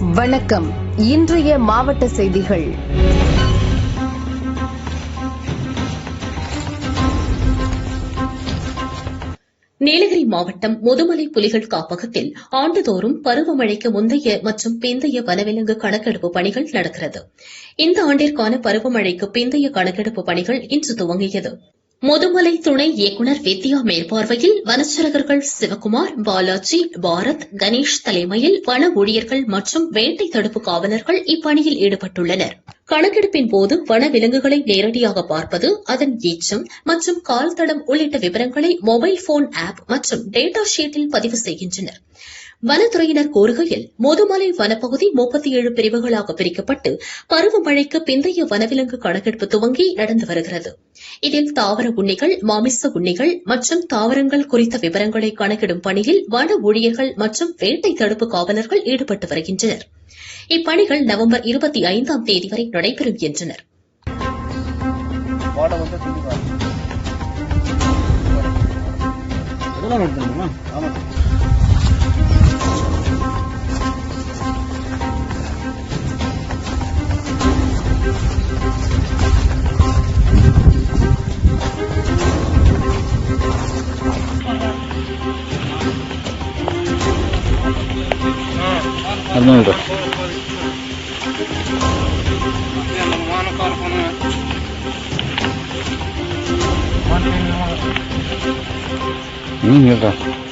வணக்கம். இன்றைய மாவட்ட செய்திகள். நீலகிரி மாவட்டம் முதுமலை புலிகள் காப்பகத்தில் ஆண்டுதோறும் பருவமழைக்கு முந்தைய மற்றும் பிந்தைய வனவிலங்கு கணக்கெடுப்பு பணிகள் நடக்கிறது. இந்த ஆண்டிற்கான பருவமழைக்கு பிந்தைய கணக்கெடுப்பு பணிகள் இன்று துவங்கியது. முதுமலை துணை இயக்குநர் வித்யா மேற்பார்வையில் வனச்சரகர்கள் சிவகுமார் பாலாஜி பாரத் கணேஷ் தலைமையில் வன ஊழியர்கள் மற்றும் வேட்டை தடுப்பு காவலர்கள் இப்பணியில் ஈடுபட்டுள்ளனர். கணக்கெடுப்பின் போது வன விலங்குகளை நேரடியாக பார்ப்பது அதன் ஈச்சம் மற்றும் கால் தடம் உள்ளிட்ட விவரங்களை மொபைல் போன் ஆப் மற்றும் டேட்டா ஷீட்டில் பதிவு செய்கின்றனர். வனத்துறையினர் கூறுகையில் முதுமலை வனப்பகுதி முப்பத்தி ஏழு பிரிவுகளாக பிரிக்கப்பட்டு பருவமழைக்கு பிந்தைய வனவிலங்கு கணக்கெடுப்பு துவங்கி நடந்து வருகிறது. இதில் தாவர உண்ணிகள் மாமிச உண்ணிகள் மற்றும் தாவரங்கள் குறித்த விவரங்களை கணக்கிடும் பணியில் வன ஊழியர்கள் மற்றும் வேட்டை தடுப்பு காவலர்கள் ஈடுபட்டு வருகின்றனர். இப்பணிகள் நவம்பர் இருபத்தி ஐந்தாம் தேதி வரை நடைபெறும் என்றனர். அதெல்லாம் Arnoldo. Mm, you're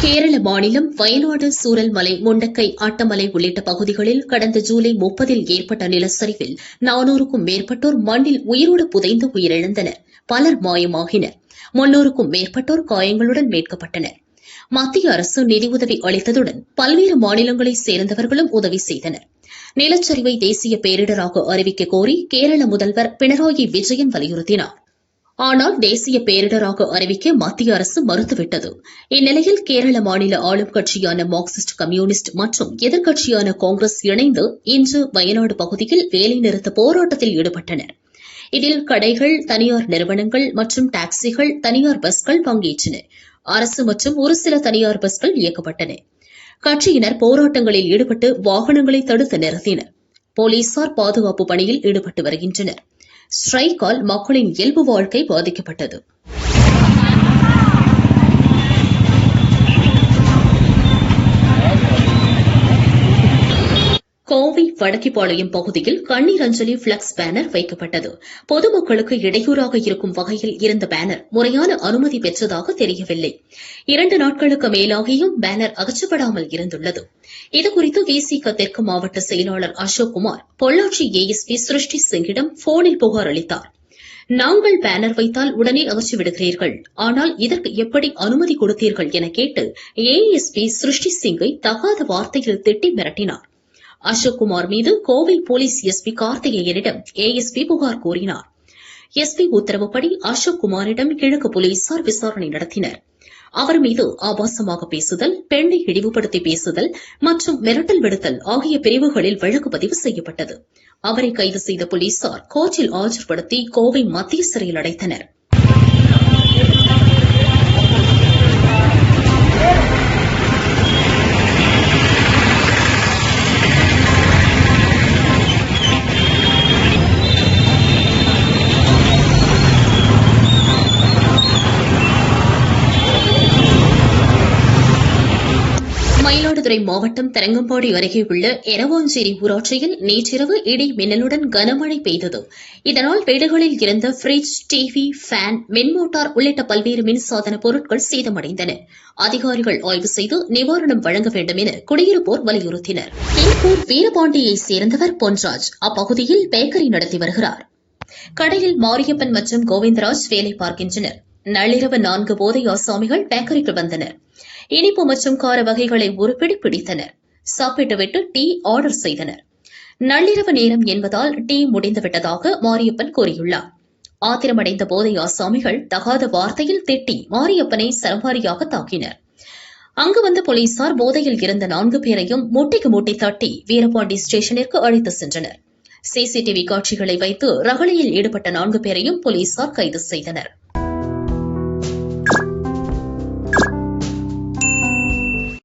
கேரள மாநிலம் வயநாடு சூரல்மலை முண்டக்கை ஆட்டமலை உள்ளிட்ட பகுதிகளில் கடந்த ஜூலை முப்பதில் ஏற்பட்ட நிலச்சரிவில் நானூறுக்கும் மேற்பட்டோர் மண்ணில் உயிரோடு புதைந்து உயிரிழந்தனர். பலர் மாயமாகினர். முன்னூறுக்கும் மேற்பட்டோர் காயங்களுடன் மீட்கப்பட்டனா் மத்திய அரசு நிதியுதவி அளித்ததுடன் பல்வேறு மாநிலங்களைச் சேர்ந்தவர்களும் உதவி செய்தனர். நிலச்சரிவை தேசிய பேரிடராக அறிவிக்க கோரி கேரள முதல்வர் பினராயி விஜயன் வலியுறுத்தினார். ஆனால் தேசிய பேரிடராக அறிவிக்க மத்திய அரசு மறுத்துவிட்டது. இந்நிலையில் கேரள மாநில ஆளும் கட்சியான மார்க்சிஸ்ட் கம்யூனிஸ்ட் மற்றும் எதிர்க்கட்சியான காங்கிரஸ் இணைந்து இன்று வயநாடு பகுதியில் வேலைநிறுத்த போராட்டத்தில் ஈடுபட்டனர். இதில் கடைகள் தனியார் நிறுவனங்கள் மற்றும் டாக்ஸிகள் தனியார் பஸ்கள் பங்கேற்றன. அரசு மற்றும் ஒரு சில தனியார் பஸ்கள் இயக்கப்பட்டன. கட்சியினர் போராட்டங்களில் ஈடுபட்டு வாகனங்களை தடுத்து நிறுத்தினர். போலீசார் பாதுகாப்பு பணியில் ஈடுபட்டு வருகின்றனர். ஸ்ட்ரைக்கால் மக்களின் இயல்பு வாழ்க்கை பாதிக்கப்பட்டது. கோவை வடக்கிப்பாளையம் பகுதியில் கண்ணீர் அஞ்சலி பிளக்ஸ் பேனர் வைக்கப்பட்டது. பொதுமக்களுக்கு இடையூறாக இருக்கும் வகையில் இருந்த பேனர் முறையான அனுமதி பெற்றதாக தெரியவில்லை. இரண்டு நாட்களுக்கு மேலாகியும் பேனர் அகற்றப்படாமல் இருந்துள்ளது. இதுகுறித்து விசிக தெற்கு மாவட்ட செயலாளர் அசோக்குமார் பொள்ளாச்சி ஏஎஸ்பி சிருஷ்டி சிங்கிடம் போனில் புகார் அளித்தார். நாங்கள் பேனர் வைத்தால் உடனே அகற்றிவிடுகிறீர்கள் ஆனால் இதற்கு எப்படி அனுமதி கொடுத்தீர்கள் என கேட்டு ஏஎஸ்பி சிருஷ்டி சிங்கை தகாத வார்த்தையில் திட்டி மிரட்டினார். அசோக்குமார் மீது கோவை போலீஸ் எஸ்பி கார்த்திகேயனிடம் ஏஎஸ்பி புகார் கூறினார் எஸ்பி உத்தரவுப்படி அசோக்குமாரிடம் கிழக்கு போலீசார் விசாரணை நடத்தினர். அவர் மீது ஆபாசமாக பேசுதல் பெண்ணை இழிவுபடுத்தி பேசுதல் மற்றும் மிரட்டல் விடுத்தல் ஆகிய பிரிவுகளில் வழக்கு பதிவு செய்யப்பட்டது. அவரை கைது செய்த போலீசார் கோர்ட்டில் ஆஜர்படுத்தி கோவை மத்திய சிறையில் அடைத்தனர். மயிலாடுதுறை மாவட்டம் தரங்கம்பாடி அருகே உள்ள எரவாஞ்சேரி ஊராட்சியில் நேற்றிரவு இடி மின்னலுடன் கனமழை பெய்தது. இதனால் வீடுகளில் இருந்த பிரிட்ஜ் டிவி ஃபேன் மின்மோட்டார் உள்ளிட்ட பல்வேறு மின்சாதன பொருட்கள் சேதமடைந்தன. அதிகாரிகள் ஆய்வு செய்து நிவாரணம் வழங்க வேண்டும் என குடியிருப்போர் வலியுறுத்தினர். திருப்பூர் வீரபாண்டியை சேர்ந்தவர் பொன்ராஜ் அப்பகுதியில் பேக்கரி நடத்தி வருகிறார். கடையில் மாரியப்பன் மற்றும் கோவிந்தராஜ் வேலை பார்க்கின்றனர். நள்ளிரவு நான்கு போதை ஆசாமிகள் பேக்கரிக்கு வந்தனர். இனிப்பு மற்றும் கார வகைகளை ஒருபிடி பிடித்தனர். சாப்பிட்டுவிட்டு டீ ஆர்டர் செய்தனர். நள்ளிரவு நேரம் என்பதால் டீ முடிந்துவிட்டதாக மாரியப்பன் கூறியுள்ளார். ஆத்திரமடைந்த போதை ஆசாமிகள் தகாத வார்த்தையில் திட்டி மாரியப்பனை சரமாரியாக தாக்கினர். அங்கு வந்த போலீசார் போதையில் இருந்த நான்கு பேரையும் முட்டிக்கு மூட்டி தட்டி வீரபாண்டி ஸ்டேஷனிற்கு அழைத்து சென்றனர். சிசிடிவி காட்சிகளை வைத்து ரகளையில் ஈடுபட்ட நான்கு பேரையும் போலீசார் கைது செய்தனர்.